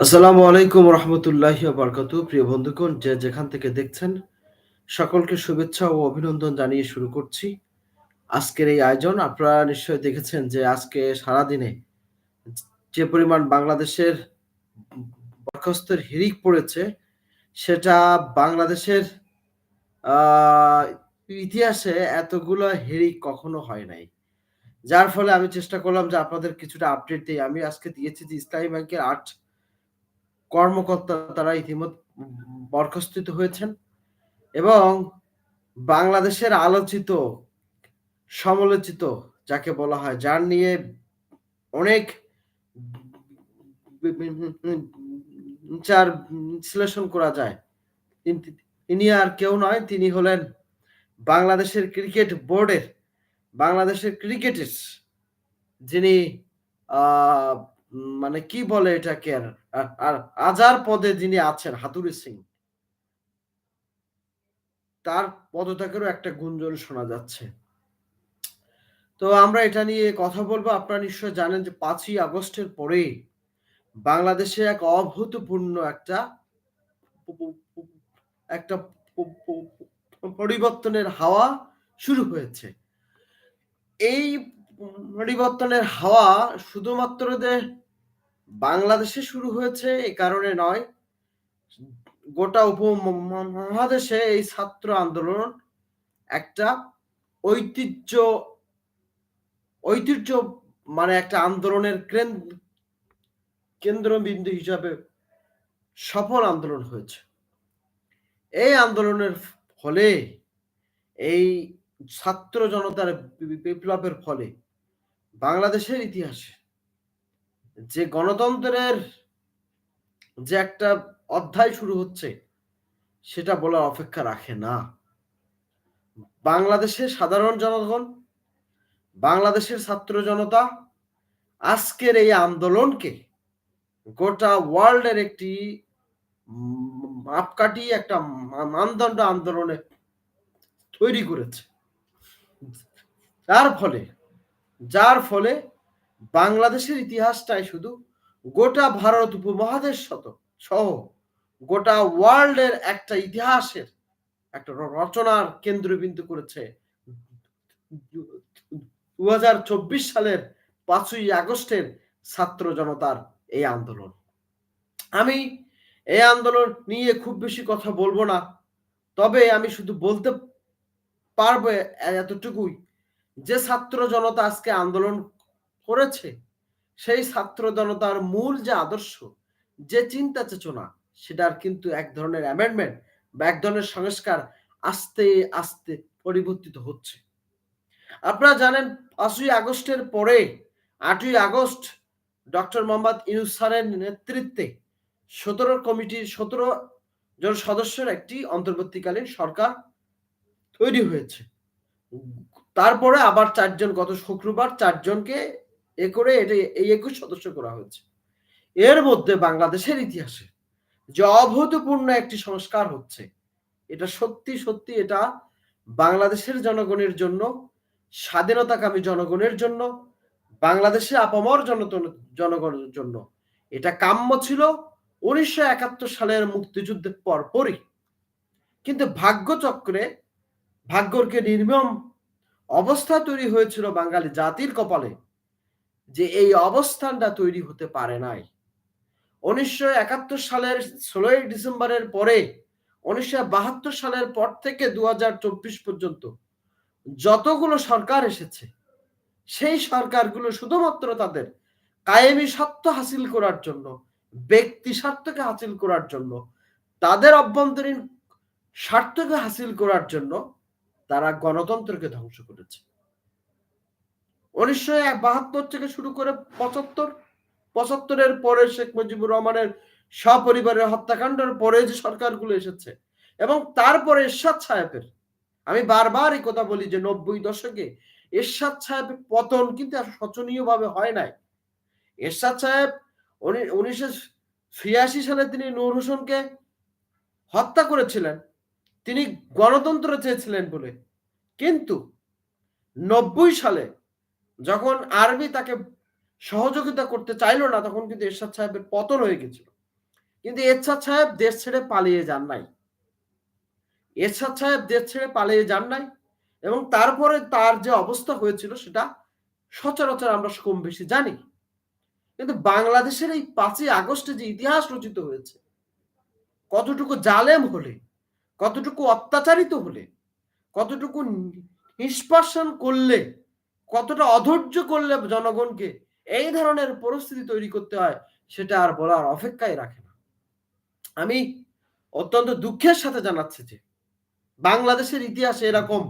আসসালামু আলাইকুম রহমতুল্লাহ বরকত। প্রিয় বন্ধুগণ, যে যেখান থেকে দেখছেন, সকলকে শুভেচ্ছা ও অভিনন্দন জানিয়ে শুরু করছি। আজকের এই আয়োজন, আপনারা নিশ্চয়ই দেখেছেন যে আজকে সারাদিনে যে পরিমাণ বাংলাদেশের বরখাস্তের হিরিক পড়েছে, সেটা বাংলাদেশের ইতিহাসে এতগুলো হিরিক কখনো হয় নাই। যার ফলে আমি চেষ্টা করলাম যে আপনাদের কিছুটা আপডেট দিই। আমি আজকে দিয়েছি যে ইসলামী ব্যাংকের আট কর্মকর্তা তারা ইতিমধ্যে বরখাস্তিত হয়েছেন এবং বাংলাদেশের আলোচিত, সমালোচিত যাকে বলা হয়, যার নিয়ে অনেক চার বিশ্লেষণ করা যায়। তিনি আর কেউ নয়, তিনি হলেন বাংলাদেশের ক্রিকেট বোর্ডের, বাংলাদেশের ক্রিকেটের যিনি মানে কি বলে এটাকে আর? আর আজার পদে যিনি আছেন, হাতুরি সিং, তার পদত্যাগেরও একটা গুঞ্জন শোনা যাচ্ছে। তো আমরা এটা নিয়ে কথা বলব। আপনারা নিশ্চয় জানেন যে পাঁচই আগস্টের পরে বাংলাদেশে এক অভূতপূর্ণ একটা একটা পরিবর্তনের হাওয়া শুরু হয়েছে। এই পরিবর্তনের হাওয়া শুধুমাত্র যে বাংলাদেশে শুরু হয়েছে এই কারণে নয়, গোটা উপমহাদেশে এই ছাত্র আন্দোলন একটা ঐতিহ্য ঐতিহ্য মানে একটা আন্দোলনের কেন্দ্রবিন্দু হিসাবে সফল আন্দোলন হয়েছে। এই আন্দোলনের ফলে, এই ছাত্র জনতার বিপ্লবের ফলে বাংলাদেশের ইতিহাসে যে গণতন্ত্রের যে একটা অধ্যায় শুরু হচ্ছে, সেটা বলার অপেক্ষা রাখে না। বাংলাদেশের সাধারণ জনগণ, বাংলাদেশের ছাত্র জনতা, আজকের এই আন্দোলনকে গোটা ওয়ার্ল্ডের একটি মাপকাঠি, একটা মানদণ্ড আন্দোলনে তৈরি করেছে। যার ফলে যার ফলে বাংলাদেশের ইতিহাসটাই শুধু গোটা ভারত উপমহাদেশ শত সহ গোটা ওয়ার্ল্ডের একটা ইতিহাসের একটা রচনার কেন্দ্রবিন্দু করেছে দু হাজার চব্বিশ সালের পাঁচই আগস্টের ছাত্র জনতার এই আন্দোলন। আমি এই আন্দোলন নিয়ে খুব বেশি কথা বলব না, তবে আমি শুধু বলতে পারব এতটুকুই যে ছাত্র জনতা আজকে আন্দোলন করেছে, সেই ছাত্র জনতার মূল যে আদর্শ, যে চিন্তা চেতনা, সেটার কিন্তু এক ধরনের অ্যামেন্ডমেন্ট বা এক ধরনের সংস্কার আস্তে আস্তে পরিবর্তিত হচ্ছে। আপনারা জানেন, পাঁচই আগস্টের পরে, আটই আগস্ট, ডক্টর মোহাম্মদ ইউনুস নেতৃত্বে সতেরো কমিটির সতেরো জন সদস্যের একটি অন্তর্বর্তীকালীন সরকার তৈরি হয়েছে। তারপরে আবার চারজন, গত শুক্রবার চারজনকে এ করে এটা এই একুশ সদস্য করা হয়েছে। এর মধ্যে বাংলাদেশের ইতিহাসে যে অভূতপূর্ণ একটি সংস্কার হচ্ছে, এটা সত্যি সত্যি এটা বাংলাদেশের জনগণের জন্য, স্বাধীনতাকামী জনগণের জন্য বাংলাদেশের আপামর জনগণের জন্য। এটা কাম্য ছিল উনিশশো একাত্তর সালের মুক্তিযুদ্ধের পরপরই। কিন্তু ভাগ্যচক্রে ভাগ্যকে নির্মম অবস্থা তৈরি হয়েছিল বাঙালি জাতির কপালে। যে এই অবস্থানটা তৈরি হতে পারে নাই। উনিশশো একাত্তর সালের ষোলোই ডিসেম্বরের পরে, উনিশশো বাহাত্তর সালের পর থেকে দু হাজার চব্বিশ পর্যন্ত যতগুলো সরকার এসেছে, সেই সরকারগুলো শুধুমাত্র তাদের কায়েমি স্বার্থ হাসিল করার জন্য, ব্যক্তি স্বার্থকে হাসিল করার জন্য, তাদের অভ্যন্তরীণ স্বার্থকে হাসিল করার জন্য তারা গণতন্ত্রকে ধ্বংস করেছে। উনিশশো বাহাত্তর থেকে শুরু করে পঁচাত্তর। পঁচাত্তরের পরে শেখ মুজিবুর রহমানের সপরিবারের হত্যাকাণ্ডের পরে যে সরকারগুলো এসেছে এবং তারপরে এরশাদ সাহেবের। আমি বারবার এই কথা বলি যে নব্বই দশকে এরশাদ সাহেবের পতন কিন্তু শোচনীয় ভাবে হয় নাই। এরশাদ সাহেব উনিশশো ছিয়াশি সালে তিনি নূর হোসেনকে হত্যা করেছিলেন। তিনি গণতন্ত্র চেয়েছিলেন বলে। কিন্তু নব্বই সালে যখন আরবি তাকে সহযোগিতা করতে চাইলো না, তখন কিন্তু এরশাদ সাহেবের পতন হয়ে গেছিল। কিন্তু এরশাদ সাহেব দেশ ছেড়ে পালিয়ে যান নাই। এরশাদ সাহেব দেশ ছেড়ে পালিয়ে যান নাই এবং তারপরে তার যে অবস্থা হয়েছিল সেটা সচরাচর আমরা কম বেশি জানি। কিন্তু বাংলাদেশের এই পাঁচই আগস্টে যে ইতিহাস রচিত হয়েছে, কতটুকু জালেম হলে, কতটুকু অত্যাচারিত হলে, কতটুকু নিষ্পাসন করলে কতটা অধৈর্য করলে জনগণকে এই ধরনের পরিস্থিতি তৈরি করতে হয়, সেটা আর বলার অপেক্ষায় রাখে না। আমি অত্যন্ত দুঃখের সাথে জানাচ্ছি যে বাংলাদেশের ইতিহাসে এরকম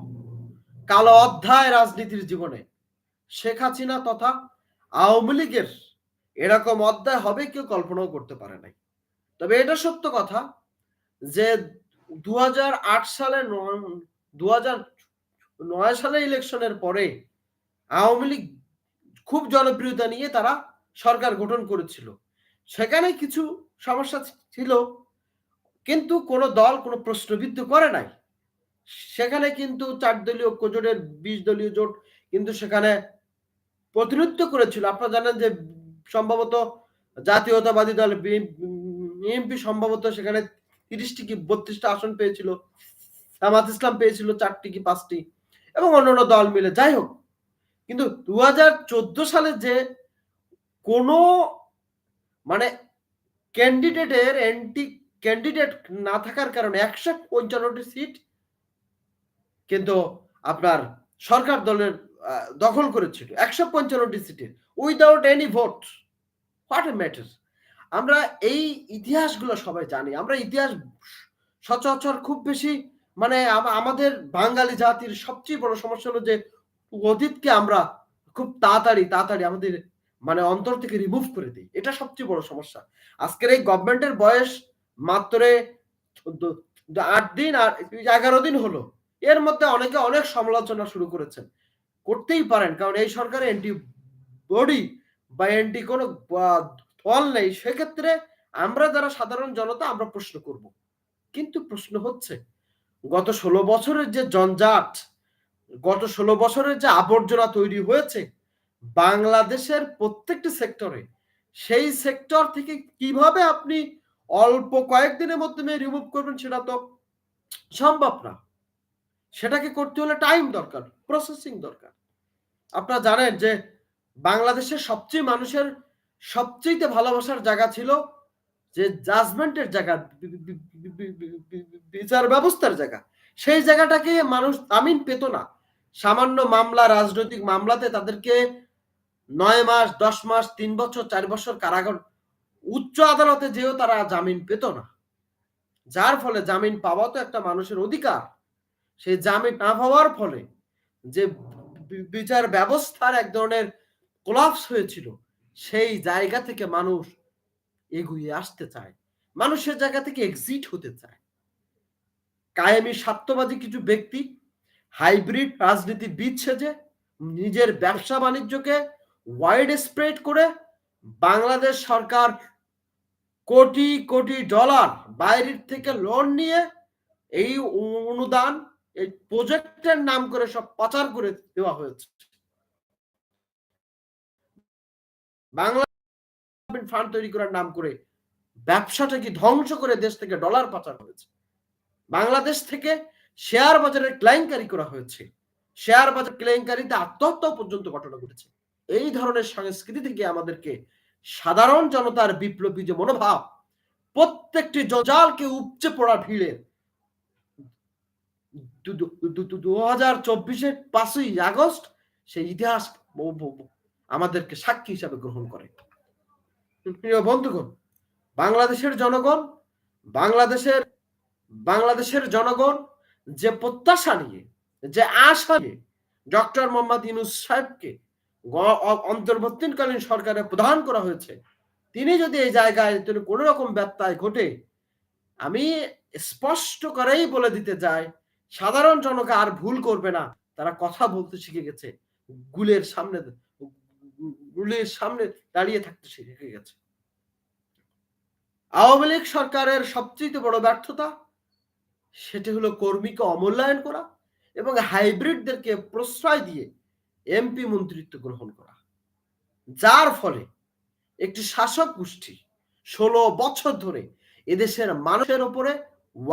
কালো অধ্যায় রাজনীতির জীবনে শেখ হাসিনা তথা আওয়ামী লীগের এরকম অধ্যায় হবে কেউ কল্পনাও করতে পারে নাই। তবে এটা সত্য কথা যে দু হাজার আট সালে দু নয় সালে ইলেকশনের পরে আওয়ামী লীগ খুব জনপ্রিয়তা নিয়ে তারা সরকার গঠন করেছিল। সেখানে কিছু সমস্যা ছিল, কিন্তু কোনো দল কোনো প্রশ্নবিদ্ধ করে নাই। সেখানে কিন্তু চার দলীয় ঐক্য জোটের বিশ দলীয় জোট কিন্তু সেখানে প্রতিনিধিত্ব করেছিল। আপনারা জানেন যে সম্ভবত জাতীয়তাবাদী দল বিএনপি সম্ভবত সেখানে তিরিশটি কি বত্রিশটা আসন পেয়েছিল, জামাত ইসলাম পেয়েছিল চারটি কি পাঁচটি, এবং অন্যান্য দল মিলে। যাই হোক কিন্তু দু হাজার চোদ্দ সালে যে কোনো মানে ক্যান্ডিডেটের অ্যান্টি ক্যান্ডিডেট না থাকার কারণে একশো পঞ্চান্নটি সিট কিন্তু আপনার সরকার দলের দখল করেছিল। একশো পঞ্চান্নটি সিটের without any vote what a matter আমরা এই ইতিহাসগুলো সবাই জানি। আমরা ইতিহাস সচরাচর খুব বেশি মানে আমাদের বাঙালি জাতির সবচেয়ে বড় সমস্যা হলো যে অতীতকে আমরা খুব তাড়াতাড়ি তাড়াতাড়ি আমাদের মানে অন্তর থেকে রিমুভ করে দিই। এটা সবচেয়ে বড় সমস্যা। আজকের এই গভর্নমেন্টের বয়স মাত্র আট দিন আর এগারো দিন হলো। এর মধ্যে অনেকে অনেক সমালোচনা শুরু করেছেন। করতেই পারেন, কারণ এই সরকারের এন্টি বডি বা এন্টি কোনো ফল নেই। সেক্ষেত্রে আমরা যারা সাধারণ জনতা, আমরা প্রশ্ন করব। কিন্তু প্রশ্ন হচ্ছে, গত ষোলো বছরের যে জঞ্জাট গত ষোলো বছরের যে আবর্জনা তৈরি হয়েছে বাংলাদেশের প্রত্যেকটি সেক্টরে, সেই সেক্টর থেকে কীভাবে আপনি অল্প কয়েকদিনের মধ্যে রিমুভ করবেন সেটা তো সম্ভব না। সেটাকে করতে হলে টাইম দরকার প্রসেসিং দরকার। আপনারা জানেন যে বাংলাদেশের সবচেয়ে মানুষের সবচেয়ে ভালোবাসার জায়গা ছিল যে জাজমেন্টের জায়গা বিচার ব্যবস্থার জায়গা। সেই জায়গাটাকে মানুষ আমিন পেত না। সামান্য মামলা, রাজনৈতিক মামলাতে তাদেরকে নয় মাস, দশ মাস, তিন বছর, চার বছর কারাগার, উচ্চ আদালতে যেও তারা জামিন পেত না। যার ফলে জামিন পাওয়া তো একটা মানুষের অধিকার। সেই জামিন না পাওয়ার ফলে যে বিচার ব্যবস্থার এক ধরনের কোলাপস হয়েছিল, সেই জায়গা থেকে মানুষ এগুয়ে আসতে চায়। মানুষের জায়গা থেকে এক্সিট হতে চায়। কায়েমি স্বার্থবাদী কিছু ব্যক্তি হাইব্রিড রাজনীতি বিচ্ছে যে নিজের ব্যবসা বাণিজ্যকে ওয়াইড স্প্রেড করে বাংলাদেশ সরকার কোটি কোটি ডলার বাইরের থেকে লোন নিয়ে এই অনুদান, এই প্রজেক্টের নাম করে সব পাচার করে দেওয়া হয়েছে। বাংলা ফান্ড তৈরি করার নাম করে ব্যবসাটাকে ধ্বংস করে দেশ থেকে ডলার পাচার হয়েছে। বাংলাদেশ থেকে শেয়ার বাজারে ক্লাইংকারি করা হয়েছে। শেয়ার বাজার ক্লাইংকারিতে আত্মহত্যা পর্যন্ত ঘটনা ঘটেছে। এই ধরনের সংস্কৃতি থেকে আমাদেরকে সাধারণ জনতার বিপ্লবী যে মনোভাব, প্রত্যেকটি জজালকে উপচে পড়া ভিড়ে দু হাজার চব্বিশের পাঁচই আগস্ট সেই ইতিহাস আমাদেরকে সাক্ষী হিসাবে গ্রহণ করে। বন্ধুগণ, বাংলাদেশের জনগণ, বাংলাদেশের বাংলাদেশের জনগণ যে প্রত্যাশা নিয়ে, যে আশা নিয়ে ডক্টর মোহাম্মদ ইনুস সাহেবকে অন্তর্বর্তীকালীন সরকারে প্রদান করা হয়েছে, তিনি যদি এই জায়গায় কোনো রকম ব্যত্যয় ঘটে, আমি স্পষ্ট করেই বলে দিতে চাই, সাধারণ জনকে আর ভুল করবে না। তারা কথা বলতে শিখে গেছে, গুলের সামনে গুলের সামনে দাঁড়িয়ে থাকতে শিখে গেছে। আওয়ামী লীগ সরকারের সবচেয়ে বড় ব্যর্থতা সেটি হলো কর্মীকে অমূল্যায়ন করা এবং হাইব্রিডদেরকে প্রশ্রয় দিয়ে এমপি মন্ত্রিত্ব গ্রহণ করা। যার ফলে একটি শাসক গোষ্ঠী ষোলো বছর ধরে এদেশের মানুষের ওপরে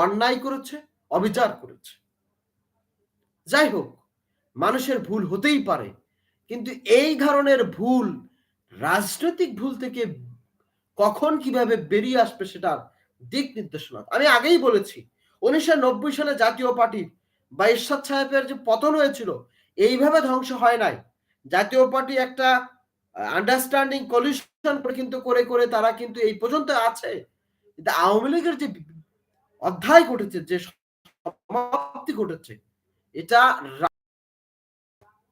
অন্যায় করেছে, অবিচার করেছে। যাই হোক, মানুষের ভুল হতেই পারে, কিন্তু এই ধরনের ভুল, রাজনৈতিক ভুল থেকে কখন কীভাবে বেরিয়ে আসবে সেটার দিক নির্দেশনা। আমি আগেই বলেছি উনিশশো নব্বই সালে জাতীয় পার্টি বা ঈশ্বর সাহেবের যে পতন হয়েছিল, এইভাবে ধ্বংস হয় নাই। জাতীয় পার্টি একটা আন্ডারস্ট্যান্ডিং কলিউশন কিন্তু করে করে তারা কিন্তু এই পর্যন্ত আছে। কিন্তু আওয়ামী লীগের যে অধ্যায় ঘটেছে, যে সমাপ্তি ঘটেছে, এটা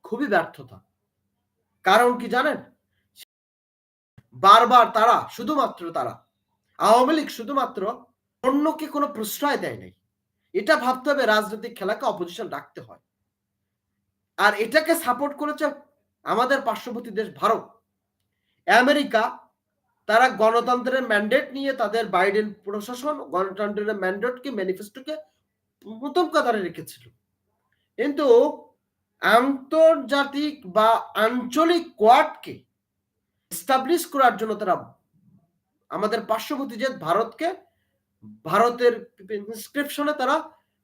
খুবই ব্যর্থতা। কারণ কি জানেন? বারবার তারা, শুধুমাত্র তারা, আওয়ামী লীগ শুধুমাত্র অন্যকে কোনো প্রশ্রয় দেয় নাই। এটা ভাবতে হবে রাজনৈতিক খেলাকে অপোজিশন রাখতে হয়। আর এটাকে সাপোর্ট করেছে আমাদের পার্শ্ববর্তী দেশ ভারত। আমেরিকা, তারা গণতন্ত্রের ম্যান্ডেট নিয়ে তাদের বাইডেন প্রশাসন গণতন্ত্রের ম্যান্ডেটকে ম্যানিফেস্টোকে প্রথম কাতারে রেখেছিল। কিন্তু আন্তর্জাতিক বা আঞ্চলিক কোয়াডকে এস্টাবলিশ করার জন্য তারা আমাদের পার্শ্ববর্তী যে ভারতকে ভারতের ইনস্ক্রিপশনে তারা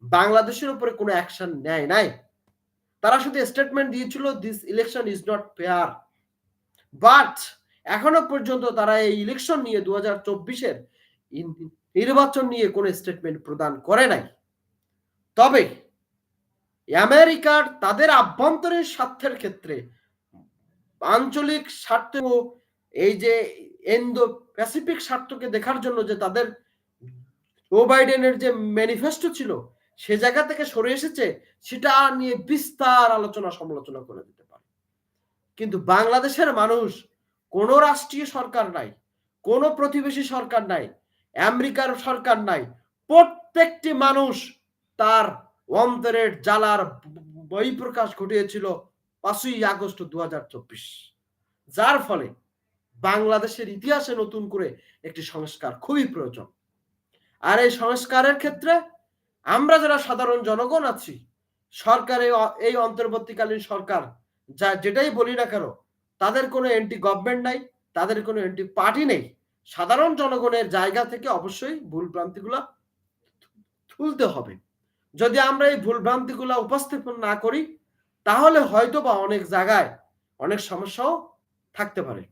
বাংলাদেশের উপরে কোনো অ্যাকশন নেয় নাই। তারা শুধু স্টেটমেন্ট দিয়েছিল this election is not fair but এখনও পর্যন্ত তারা এই ইলেকশন নিয়ে দু হাজার চব্বিশের নির্বাচন নিয়ে কোনো স্টেটমেন্ট প্রদান করে নাই। তবে আমেরিকার তাদের আভ্যন্তরীণ স্বার্থের ক্ষেত্রে আঞ্চলিক স্বার্থ এই যে এন্দো প্যাসিফিক স্বার্থকে দেখার জন্য যে তাদের ও বাইডেনের যে ম্যানিফেস্টো ছিল, সে জায়গা থেকে সরে এসেছে, সেটা নিয়ে বিস্তার আলোচনা সমালোচনা করে দিতে পারে। কিন্তু বাংলাদেশের মানুষ, কোন রাষ্ট্রীয় সরকার নাই, কোন প্রতিবেশী সরকার নাই, আমেরিকার সরকার নাই, প্রত্যেকটি মানুষ তার অন্তরের জ্বালার বই প্রকাশ ঘটিয়েছিল পাঁচই আগস্ট দু হাজার চব্বিশ। যার ফলে বাংলাদেশের ইতিহাসে নতুন করে একটি সংস্কার খুবই প্রয়োজন। আর এই সংস্কারের ক্ষেত্রে আমরা যারা সাধারণ জনগণ আছি, সরকারে এই অন্তর্বর্তীকালীন সরকার যা যেটাই বলি না কেন, তাদের কোনো এন্টি গভর্নমেন্ট নাই, তাদের কোনো এন্টি পার্টি নেই। সাধারণ জনগণের জায়গা থেকে অবশ্যই ভুল ভ্রান্তিগুলো তুলতে হবে। যদি আমরা এই ভুল ভ্রান্তিগুলো উপস্থাপন না করি, তাহলে হয়তো বা অনেক জায়গায় অনেক সমস্যাও থাকতে পারে।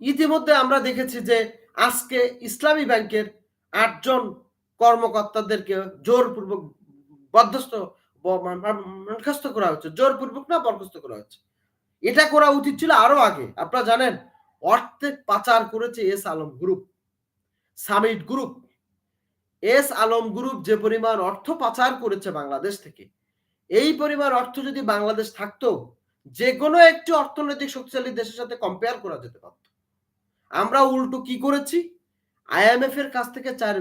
ইতিমধ্যে আমরা দেখেছি যে আজকে ইসলামী ব্যাংকের আটজন কর্মকর্তাদেরকে জোরপূর্বক বরদস্ত বরখাস্ত করা হচ্ছে। জোরপূর্বক না, বরখাস্ত করা হচ্ছে। এটা করা উচিত ছিল আরও আগে। আপনারা জানেন অর্থে পাচার করেছে S Alam group Summit group S Alam group যে পরিমাণ অর্থ পাচার করেছে বাংলাদেশ থেকে, এই পরিমাণ অর্থ যদি বাংলাদেশ থাকতো যে কোনো একটি অর্থনৈতিক শক্তিশালী দেশের সাথে কম্পেয়ার করা যেতে পারত। আমরা উল্টো কি করেছি? আইএমএফ এর কাছ থেকে চার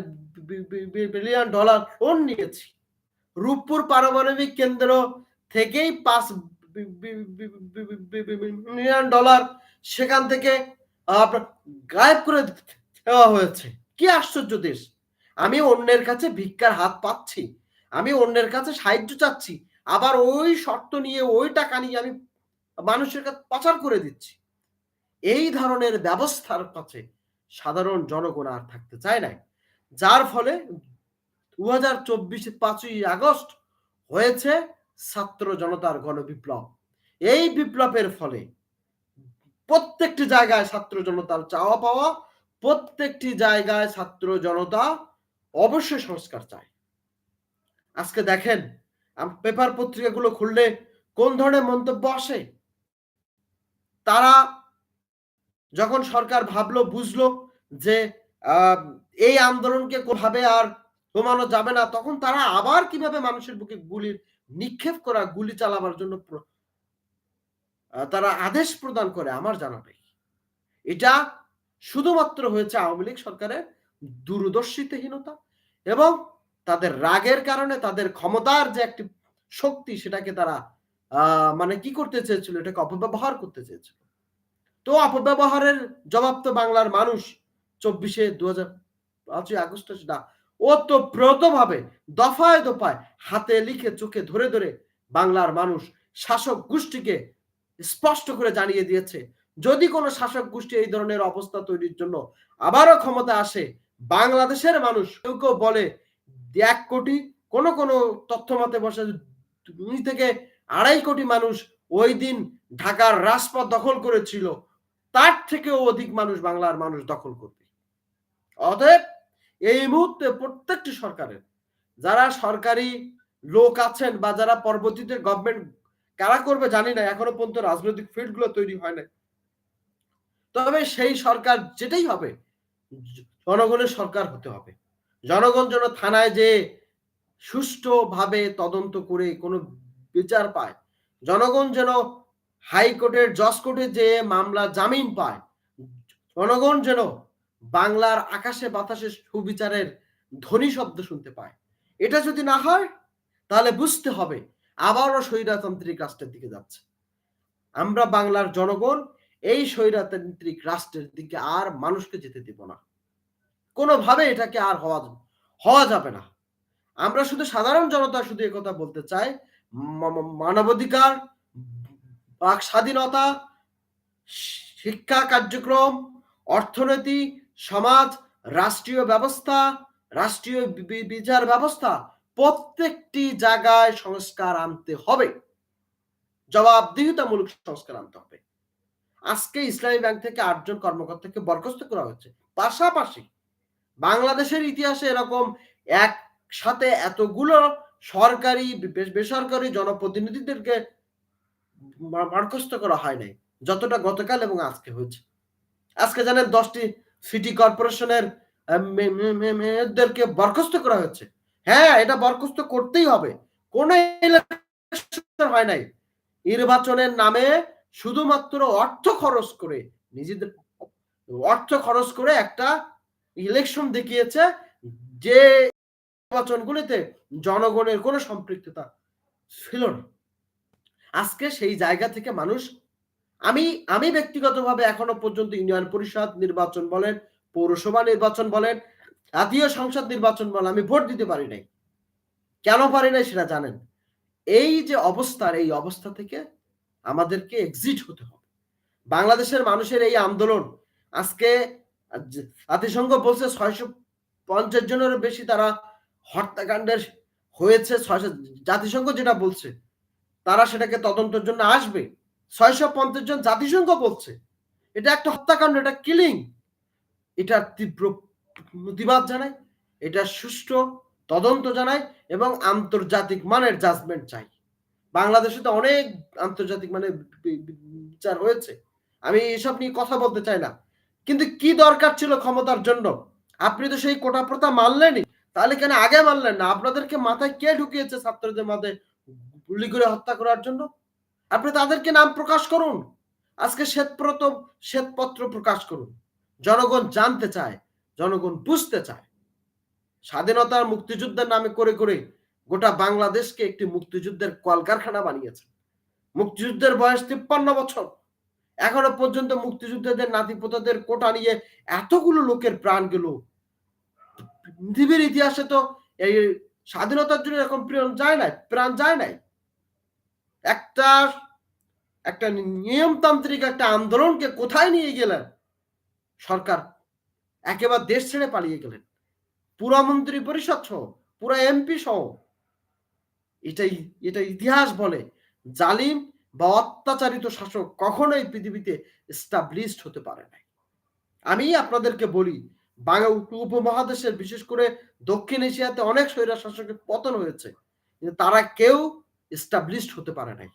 বিলিয়ন ডলার লোন নিয়েছি। রূপপুর পারমাণবিক কেন্দ্র থেকেই পাঁচ মিলিয়ন ডলার সেখান থেকে গায়েব করে দেওয়া হয়েছে। কি আশ্চর্য দেশ! আমি অন্যের কাছে ভিক্ষার হাত পাচ্ছি, আমি অন্যের কাছে সাহায্য চাচ্ছি, আবার ওই শর্ত নিয়ে ওই টাকা নিয়ে আমি মানুষের কাছে পাচার করে দিচ্ছি। এই ধরনের ব্যবস্থার কাছে সাধারণ জনগণ আর থাকতে চায় নাই। যার ফলে দু হাজার চব্বিশে পাঁচই আগস্ট হয়েছে ছাত্র জনতার গণবিপ্লব। এই বিপ্লবের ফলে প্রত্যেকটি জায়গায় ছাত্র জনতার চাওয়া পাওয়া, প্রত্যেকটি জায়গায় ছাত্র জনতা অবশ্যই সংস্কার চায়। আজকে দেখেন পেপার পত্রিকাগুলো খুললে কোন ধরনের মন্তব্য আসে? তারা যখন সরকার ভাবলো, বুঝলো যে এই আন্দোলনকে কোভাবে আর কমানো যাবে না, তখন তারা আবার কীভাবে মানুষের বুকে গুলির নিক্ষেপ করা, গুলি চালাবার জন্য তারা আদেশ প্রদান করে, আমার জানা নেই। এটা শুধুমাত্র হয়েছে আওয়ামী লীগ সরকারের দূরদর্শিতাহীনতা এবং তাদের রাগের কারণে তাদের ক্ষমতার যে একটি শক্তি, সেটাকে তারা মানে কি করতে চেয়েছিল, এটাকে অপব্যবহার করতে চেয়েছিল। তো অপব্যবহারের জবাব তো বাংলার মানুষ চব্বিশে দু হাজার পাঁচই আগস্ট সেটা ভাবে দফায় দফায় হাতে লিখে চোখে ধরে ধরে বাংলার মানুষ শাসক গোষ্ঠীকে স্পষ্ট করে জানিয়ে দিয়েছে, যদি কোনো শাসক গোষ্ঠী এই ধরনের অবস্থা তৈরির জন্য আবারও ক্ষমতা আসে, বাংলাদেশের মানুষ কেউ কেউ বলে এক কোটি কোন কোন তথ্য মতে বসে দুই থেকে আড়াই কোটি মানুষ ওই দিন ঢাকার রাজপথ দখল করেছিল। তার থেকেও অধিক মানুষ বাংলার মানুষ দখল করবে। অতএব এই মুহূর্তে প্রত্যেকটি সরকারের, যারা সরকারি লোক আছেন বা যারা পরবর্তীতে গভর্নমেন্ট কারা করবে জানি না, এখনও পর্যন্ত রাজনৈতিক ফিল্ডগুলো তৈরি হয় না তবে সেই সরকার যেটাই হবে, জনগণের সরকার হতে হবে। জনগণ যেন থানায় যে সুষ্ঠুভাবে তদন্ত করে কোনো বিচার পায়, জনগণ যেন হাইকোর্টের জজ কোর্টে যে মামলা জামিন পায়, জনগণ যেন বাংলার আকাশে বাতাসে সুবিচারের ধ্বনি শব্দ শুনতে পায়। এটা যদি না হয়, তাহলে বুঝতে হবে আবারও স্বৈরতান্ত্রিক রাষ্ট্রের দিকে যাচ্ছে। আমরা বাংলার জনগণ এই স্বৈরাতান্ত্রিক রাষ্ট্রের দিকে আর মানুষকে যেতে দিব না। কোনোভাবে এটাকে আর হওয়া হওয়া যাবে না। আমরা শুধু সাধারণ জনতা শুধু কথা বলতে চাই মানবাধিকার বাক স্বাধীনতা, শিক্ষা কার্যক্রম, অর্থনীতি, সমাজ, রাষ্ট্রীয় ব্যবস্থা, রাষ্ট্রীয় বিচার ব্যবস্থা প্রত্যেকটি জায়গায় সংস্কার আনতে হবে। জবাবদিহিতামূলক সংস্কার আনতে হবে। আজকে ইসলামী ব্যাংক থেকে আটজন কর্মকর্তাকে বরখাস্ত করা হচ্ছে পাশাপাশি বাংলাদেশের ইতিহাসে এরকম একসাথে এতগুলো সরকারি, বেসরকারি জনপ্রতিনিধিদেরকে বরখাস্ত করা হয় নাই। যতটা গতকাল এবং আজকে হয়েছে। আজকে জানেন দশটি সিটি কর্পোরেশনের মেয়রদেরকে বরখাস্ত করা হচ্ছে হ্যাঁ এটা বরখাস্ত করতেই হবে। কোন হয় নাই। নির্বাচনের নামে শুধুমাত্র অর্থ খরচ করে নিজেদের, অর্থ খরচ করে একটা ইলেকশন দেখিয়েছে যে নির্বাচনগুলিতে জনগণের কোনো সম্পৃক্ততা ছিল না। আজকে সেই জায়গা থেকে মানুষ, আমি আমি ব্যক্তিগতভাবে এখনও পর্যন্ত ইউনিয়ন পরিষদ নির্বাচন বলেন, পৌরসভা নির্বাচন বলেন, জাতীয় সংসদ নির্বাচন বলেন, আমি ভোট দিতে পারি নাই। কেন পারি নাই সেটা জানেন? এই যে অবস্থার, এই অবস্থা থেকে আমাদেরকে এক্সিট হতে হবে। বাংলাদেশের মানুষের এই আন্দোলন, আজকে জাতিসংঘ বলছে ছয়শো পঞ্চাশ জনের বেশি তারা হত্যাকাণ্ডের হয়েছে জাতিসংঘ যেটা বলছে তারা সেটাকে তদন্তের জন্য আসবে। ছয়শো পঞ্চাশ জন জাতিসংঘ বলছে। এটা একটা হত্যাকাণ্ড, এটা কিলিং এটা তীব্র প্রতিবাদ জানায়, এটা সুষ্ঠু তদন্ত জানায় এবং আন্তর্জাতিক মানের জাজমেন্ট চাই বাংলাদেশে তো অনেক আন্তর্জাতিক মানে বিচার হয়েছে। আমি এসব নিয়ে কথা বলতে চাই না। কিন্তু কি দরকার ছিল ক্ষমতার জন্য? আপনি তো সেই কোটা প্রথা মানলেনই। তাহলে কেন আগে মানলেন না? আপনাদেরকে মাথায় কে ঢুকিয়েছে ছাত্রদের মাথায় গুলি করে হত্যা করার জন্য? আপনি তাদেরকে নাম প্রকাশ করুন। আজকে শ্বেতপ্রত শ্বেতপত্র প্রকাশ করুন। জনগণ জানতে চায়, জনগণ বুঝতে চায়। স্বাধীনতার মুক্তিযুদ্ধের নামে করে করে গোটা বাংলাদেশকে একটি মুক্তিযুদ্ধের কলকারখানা বানিয়েছে মুক্তিযুদ্ধের বয়স তিপ্পান্ন বছর। এখনও পর্যন্ত মুক্তিযুদ্ধদের নাতিপোতাদের কোটা নিয়ে এতগুলো লোকের প্রাণ গেল। পৃথিবীর ইতিহাসে তো এই স্বাধীনতার জন্য এরকম প্রাণ যায় নাই, প্রাণ যায় নাই। একটা একটা নিয়মতান্ত্রিক একটা আন্দোলনকে কোথায় নিয়ে গেলেন? সরকার একেবারে দেশ ছেড়ে পালিয়ে গেলেন। পুরা মন্ত্রী পরিষদ সহ, পুরা এমপি সহ। এটাই, এটা ইতিহাস বলে জালিম বা অত্যাচারিত শাসক কখনোই পৃথিবীতে এস্টাবলিশড হতে পারে নাই। আমি আপনাদেরকে বলি, বাংলা উপমহাদেশের বিশেষ করে দক্ষিণ এশিয়াতে অনেক স্বৈরা শাসকের পতন হয়েছে। তারা কেউ এস্টাবলিশড হতে পারে নাই।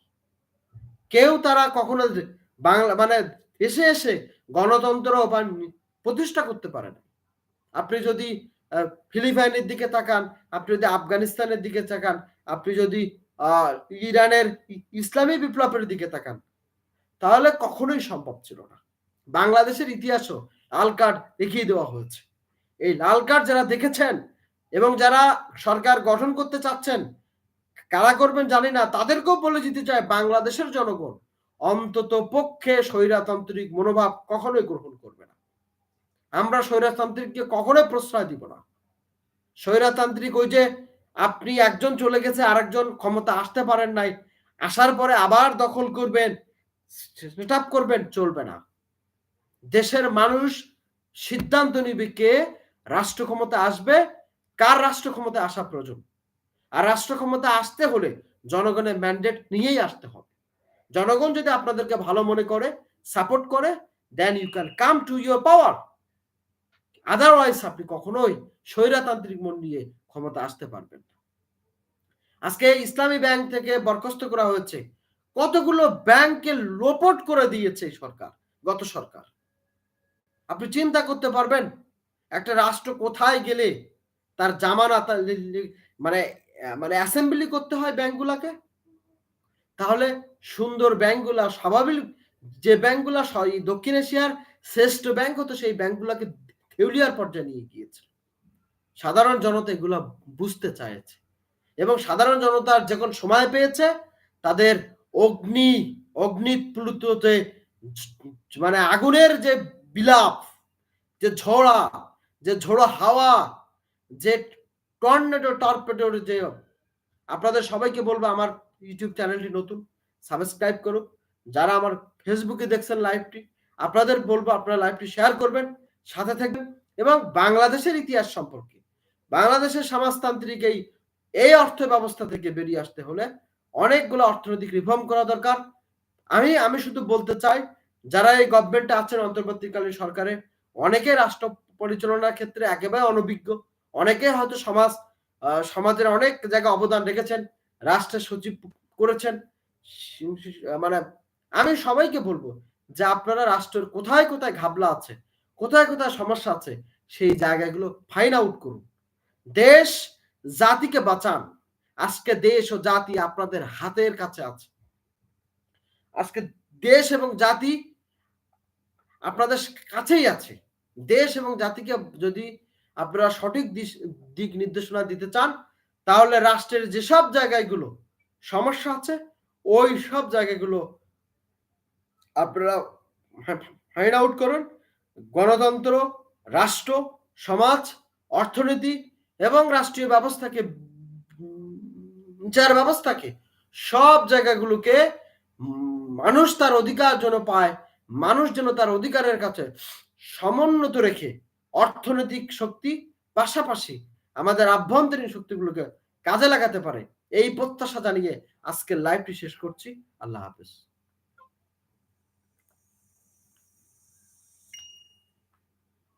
কেউ তারা কখনো বাংলা মানে এসে এসে গণতন্ত্র প্রতিষ্ঠা করতে পারে না আপনি যদি ফিলিপাইনের দিকে তাকান, আপনি যদি আফগানিস্তানের দিকে তাকান, আপনি যদি ইরানের ইসলামী বিপ্লবের দিকে তাকান, তাহলে কখনোই সম্ভব ছিল না। বাংলাদেশের ইতিহাসও লাল কার্ড দেখিয়ে দেওয়া হয়েছে। এই লাল কার্ড যারা দেখেছেন এবং যারা সরকার গঠন করতে চাচ্ছেন কারা করবেন জানি না, তাদেরকেও বলে দিতে চায় বাংলাদেশের জনগণ। অন্তত পক্ষে স্বৈরাতান্ত্রিক মনোভাব কখনোই গ্রহণ করবে না। আমরা স্বৈরাতান্ত্রিককে কখনোই প্রশ্রয় দিব না। স্বৈরাতান্ত্রিক ওই যে আপনি একজন চলে গেছে, আরেকজন ক্ষমতা আসতে পারেন নাই, আসার পরে আবার দখল করবেন করবেন, চলবে না। দেশের মানুষ সিদ্ধান্ত নিবে কে রাষ্ট্র ক্ষমতা আসবে, কার রাষ্ট্র ক্ষমতা আসা প্রয়োজন। আর রাষ্ট্র ক্ষমতা আসতে হলে জনগণের ম্যান্ডেট নিয়েই আসতে হবে। জনগণ যদি আপনাদেরকে ভালো মনে করে সাপোর্ট করে দেন you can come to your power otherwise আপনি কখনোই স্বৈরাতান্ত্রিক মন নিয়ে ক্ষমতা আসতে পারবেন আজকে ইসলামী ব্যাংক থেকে বরখাস্ত করা হয়েছে, কতগুলো ব্যাংককে লোপট করে দিয়েছে সরকার, গত সরকার। আপনি চিন্তা করতে পারবেন, একটা রাষ্ট্র কোথায় গেলে তার জামানা মানে মানে অ্যাসেম্বলি করতে হয় ব্যাংকগুলাকে তাহলে সুন্দর ব্যাংকগুলা স্বাভাবিক যে ব্যাংকগুলা দক্ষিণ এশিয়ার শ্রেষ্ঠ ব্যাংক হতো, সেই ব্যাংকগুলাকে দেউলিয়ার পর্যায়ে নিয়ে গিয়েছে সাধারণ জনতা এগুলা বুঝতে চাইছে। এবং সাধারণ জনতার যখন সময় পেয়েছে, তাদের অগ্নি, অগ্নিপ্লুততে মানে আগুনের যে বিলাপ, যে ঝোড়া, যে ঝোড়ো হাওয়া, যে টর্নেডো, টর্পেডোর যে আপনাদের সবাইকে বলব আমার ইউটিউব চ্যানেলটি নতুন, সাবস্ক্রাইব করুন। যারা আমার ফেসবুকে দেখছেন লাইভটি, আপনাদের বলব আপনারা লাইভটি শেয়ার করবেন, সাথে থাকবেন এবং বাংলাদেশের ইতিহাস সম্পর্কে, বাংলাদেশের সমাজতান্ত্রিক এই এই অর্থ ব্যবস্থা থেকে বেরিয়ে আসতে হলে অনেকগুলো অর্থনৈতিক রিফর্ম করা দরকার। আমি আমি শুধু বলতে চাই, যারা এই গভর্নমেন্টে আছেন অন্তর্বর্তীকালীন সরকারে, অনেকে রাষ্ট্র পরিচালনার ক্ষেত্রে একেবারে অনভিজ্ঞ। অনেকে হয়তো সমাজ সমাজের অনেক জায়গায় অবদান রেখেছেন রাষ্ট্রের সচিব করেছেন। মানে আমি সবাইকে বলব যে আপনারা রাষ্ট্রের কোথায় কোথায় ঘাবলা আছে, কোথায় কোথায় সমস্যা আছে, সেই জায়গাগুলো ফাইন আউট করুন। দেশ জাতিকে বাঁচান। আজকে দেশ ও জাতি আপনাদের হাতের কাছে আছে। আজকে দেশ এবং জাতি আপনাদের কাছেই আছে। দেশ এবং জাতিকে যদি আপনারা সঠিক দিক নির্দেশনা দিতে চান, তাহলে রাষ্ট্রের যেসব জায়গাগুলো সমস্যা আছে, ওই সব জায়গাগুলো আপনারা ফাইন্ড আউট করুন। গণতন্ত্র, রাষ্ট্র, সমাজ, অর্থনীতি এবং রাষ্ট্রীয় ব্যবস্থাকে, বিচার ব্যবস্থাকে সব জায়গাগুলোকে মানুষ তার অধিকার যেন পায়, মানুষ যেন তার অধিকারের কাছে সমুন্নত রেখে অর্থনৈতিক শক্তি পাশাপাশি আমাদের আভ্যন্তরীণ শক্তিগুলোকে কাজে লাগাতে পারে। এই প্রত্যাশা জানিয়ে আজকের লাইভটি শেষ করছি। আল্লাহ হাফেজ।